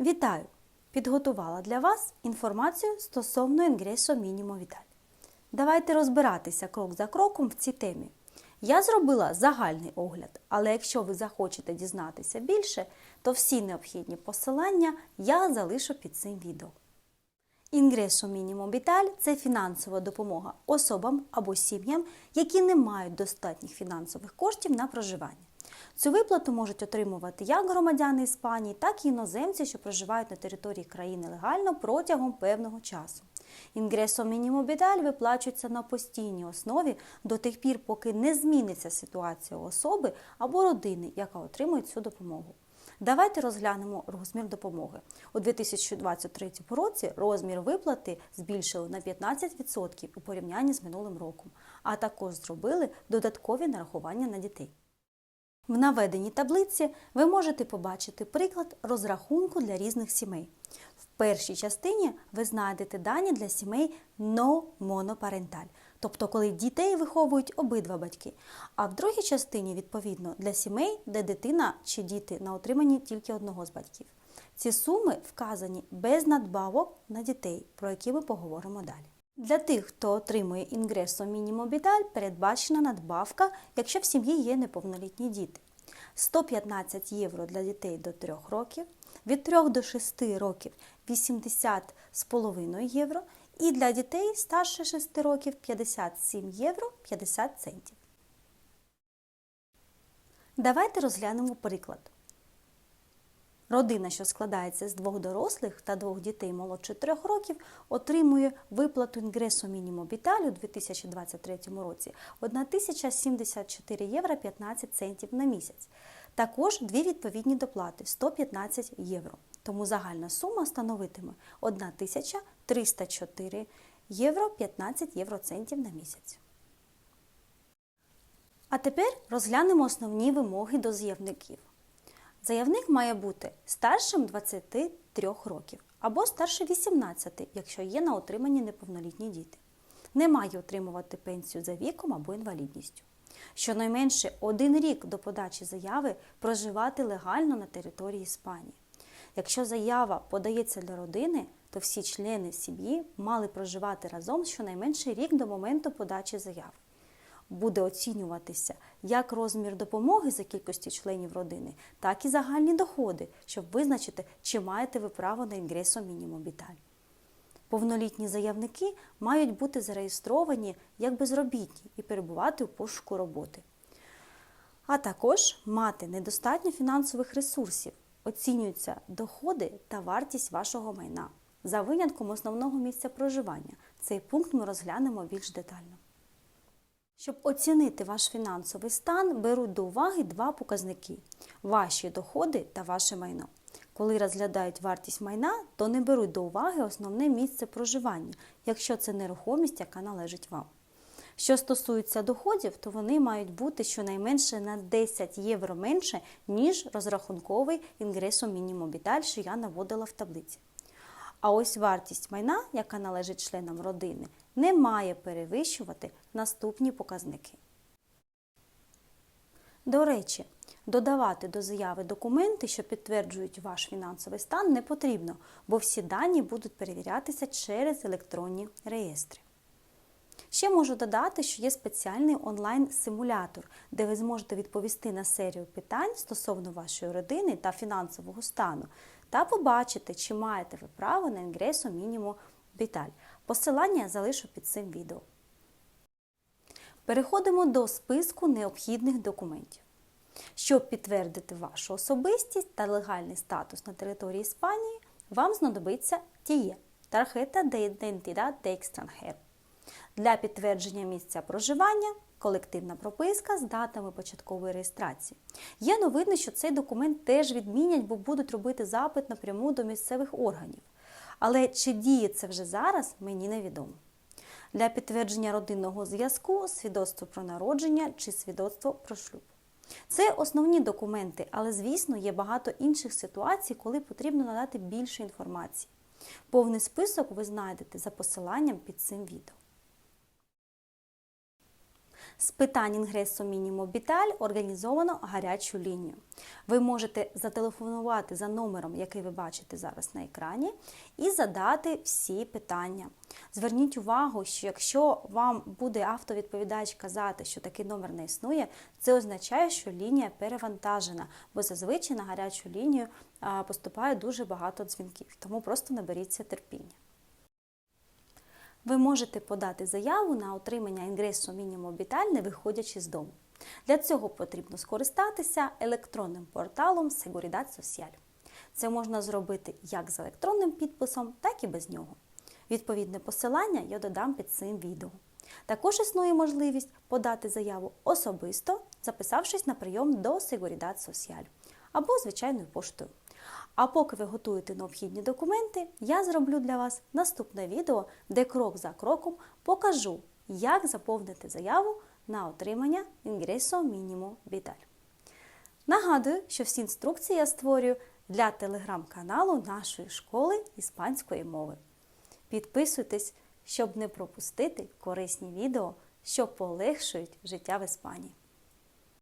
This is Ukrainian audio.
Вітаю! Підготувала для вас інформацію стосовно інгресо мінімо Віталь. Давайте розбиратися крок за кроком в цій темі. Я зробила загальний огляд, але якщо ви захочете дізнатися більше, то всі необхідні посилання я залишу під цим відео. Інгресо мінімум Віталь це фінансова допомога особам або сім'ям, які не мають достатніх фінансових коштів на проживання. Цю виплату можуть отримувати як громадяни Іспанії, так і іноземці, що проживають на території країни легально протягом певного часу. Інгресо мінімум Віталь виплачується на постійній основі до тих пір, поки не зміниться ситуація особи або родини, яка отримує цю допомогу. Давайте розглянемо розмір допомоги. У 2023 році розмір виплати збільшили на 15% у порівнянні з минулим роком, а також зробили додаткові нарахування на дітей. В наведеній таблиці ви можете побачити приклад розрахунку для різних сімей. В першій частині ви знайдете дані для сімей monoparental, тобто коли дітей виховують обидва батьки. А в другій частині, відповідно, для сімей, де дитина чи діти на отриманні тільки одного з батьків. Ці суми вказані без надбавок на дітей, про які ми поговоримо далі. Для тих, хто отримує інгресо мінімум Віталь, передбачена надбавка, якщо в сім'ї є неповнолітні діти. 115 євро для дітей до 3 років, від 3 до 6 років 80,5 євро і для дітей старше 6 років 57 євро 50 центів. Давайте розглянемо приклад. Родина, що складається з двох дорослих та двох дітей молодше 3 років, отримує виплату інгресу мінімум Віталь у 2023 році 1074 євро 15 центів на місяць. Також дві відповідні доплати 115 євро. Тому загальна сума становитиме 1304 євро 15 євроцентів на місяць. А тепер розглянемо основні вимоги до заявників. Заявник має бути старшим 23 років або старше 18, якщо є на отриманні неповнолітні діти. Не має отримувати пенсію за віком або інвалідністю. Щонайменше один рік до подачі заяви проживати легально на території Іспанії. Якщо заява подається для родини, то всі члени сім'ї мали проживати разом щонайменше рік до моменту подачі заяви буде оцінюватися як розмір допомоги за кількості членів родини, так і загальні доходи, щоб визначити, чи маєте ви право на інгресо мінімум. Повнолітні заявники мають бути зареєстровані як безробітні і перебувати у пошуку роботи. А також мати недостатньо фінансових ресурсів, оцінюються доходи та вартість вашого майна за винятком основного місця проживання. Цей пункт ми розглянемо більш детально. Щоб оцінити ваш фінансовий стан, беруть до уваги два показники ваші доходи та ваше майно. Коли розглядають вартість майна, то не беруть до уваги основне місце проживання, якщо це нерухомість, яка належить вам. Що стосується доходів, то вони мають бути щонайменше на 10 євро менше, ніж розрахунковий інгресо мінімум віталь, що я наводила в таблиці. А ось вартість майна, яка належить членам родини, не має перевищувати наступні показники. До речі, додавати до заяви документи, що підтверджують ваш фінансовий стан, не потрібно, бо всі дані будуть перевірятися через електронні реєстри. Ще можу додати, що є спеціальний онлайн-симулятор, де ви зможете відповісти на серію питань стосовно вашої родини та фінансового стану, та побачити, чи маєте ви право на інгресо мінімум Віталь. Посилання залишу під цим відео. Переходимо до списку необхідних документів. Щоб підтвердити вашу особистість та легальний статус на території Іспанії, вам знадобиться TIE – Tarjeta de Identidad de Extranjero. Для підтвердження місця проживання колективна прописка з датами початкової реєстрації. Є новини, що цей документ теж відмінять, бо будуть робити запит напряму до місцевих органів. Але чи діє це вже зараз, мені невідомо. Для підтвердження родинного зв'язку, свідоцтво про народження чи свідоцтво про шлюб. Це основні документи, але, звісно, є багато інших ситуацій, коли потрібно надати більше інформації. Повний список ви знайдете за посиланням під цим відео. З питань інгресу Мінімо Біталь організовано гарячу лінію. Ви можете зателефонувати за номером, який ви бачите зараз на екрані, і задати всі питання. Зверніть увагу, що якщо вам буде автовідповідач казати, що такий номер не існує, це означає, що лінія перевантажена, бо зазвичай на гарячу лінію поступає дуже багато дзвінків, тому просто наберіться терпіння. Ви можете подати заяву на отримання інгресу мінімум Біталь, не виходячи з дому. Для цього потрібно скористатися електронним порталом Seguridad Social. Це можна зробити як з електронним підписом, так і без нього. Відповідне посилання я додам під цим відео. Також існує можливість подати заяву особисто, записавшись на прийом до Seguridad Social або звичайною поштою. А поки ви готуєте необхідні документи, я зроблю для вас наступне відео, де крок за кроком покажу, як заповнити заяву на отримання інгресо мінімум Віталь. Нагадую, що всі інструкції я створюю для телеграм-каналу нашої школи іспанської мови. Підписуйтесь, щоб не пропустити корисні відео, що полегшують життя в Іспанії.